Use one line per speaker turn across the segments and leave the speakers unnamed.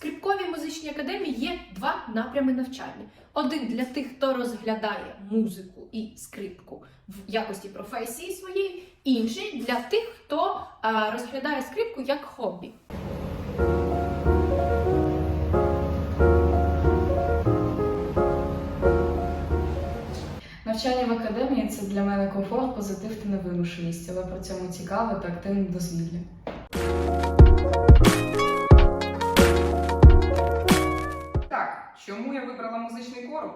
скрипковій музичній академії є два напрями навчання: один для тих, хто розглядає музику і скрипку в якості професії своєї, інший для тих, хто розглядає скрипку як хобі.
Навчання в академії це для мене комфорт, позитив та невимушеність, але при цьому цікаве та активне дозвілля.
Чому я вибрала музичний короб?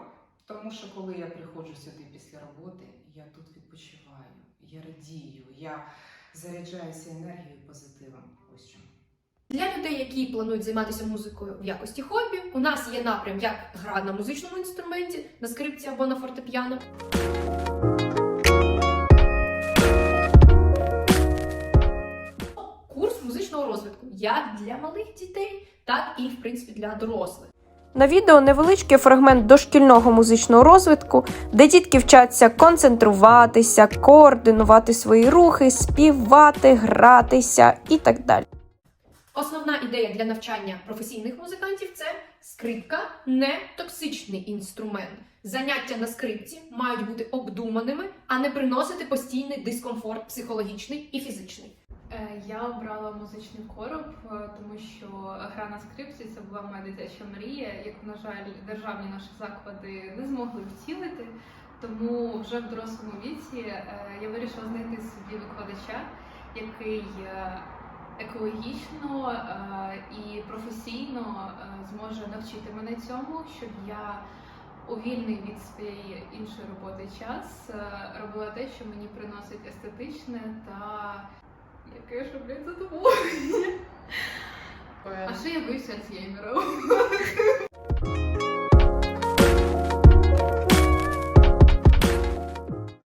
Тому що коли я приходжу сюди після роботи, я тут відпочиваю, я радію, я заряджаюся енергією позитивом. Ось чому.
Для людей, які планують займатися музикою в якості хобі, у нас є напрям як гра на музичному інструменті, на скрипці або на фортепіано. Курс музичного розвитку як для малих дітей, так і в принципі для дорослих.
На відео невеличкий фрагмент дошкільного музичного розвитку, де дітки вчаться концентруватися, координувати свої рухи, співати, гратися і так далі.
Основна ідея для навчання професійних музикантів це скрипка не токсичний інструмент. Заняття на скрипці мають бути обдуманими, а не приносити постійний дискомфорт психологічний і фізичний.
Е, Я обрала музичний короб, е, тому що гра на скрипці це була моя дитяча мрія, яку, на жаль, державні наші заклади не змогли втілити. Тому вже в дорослому віці е, я вирішила знайти собі викладача, який екологічно і професійно зможе навчити мене цьому, щоб я у вільний від своєї іншої роботи час робила те, що мені приносить естетичне та яке ж блядь, задоволення. А ще я боюся Альцгеймера.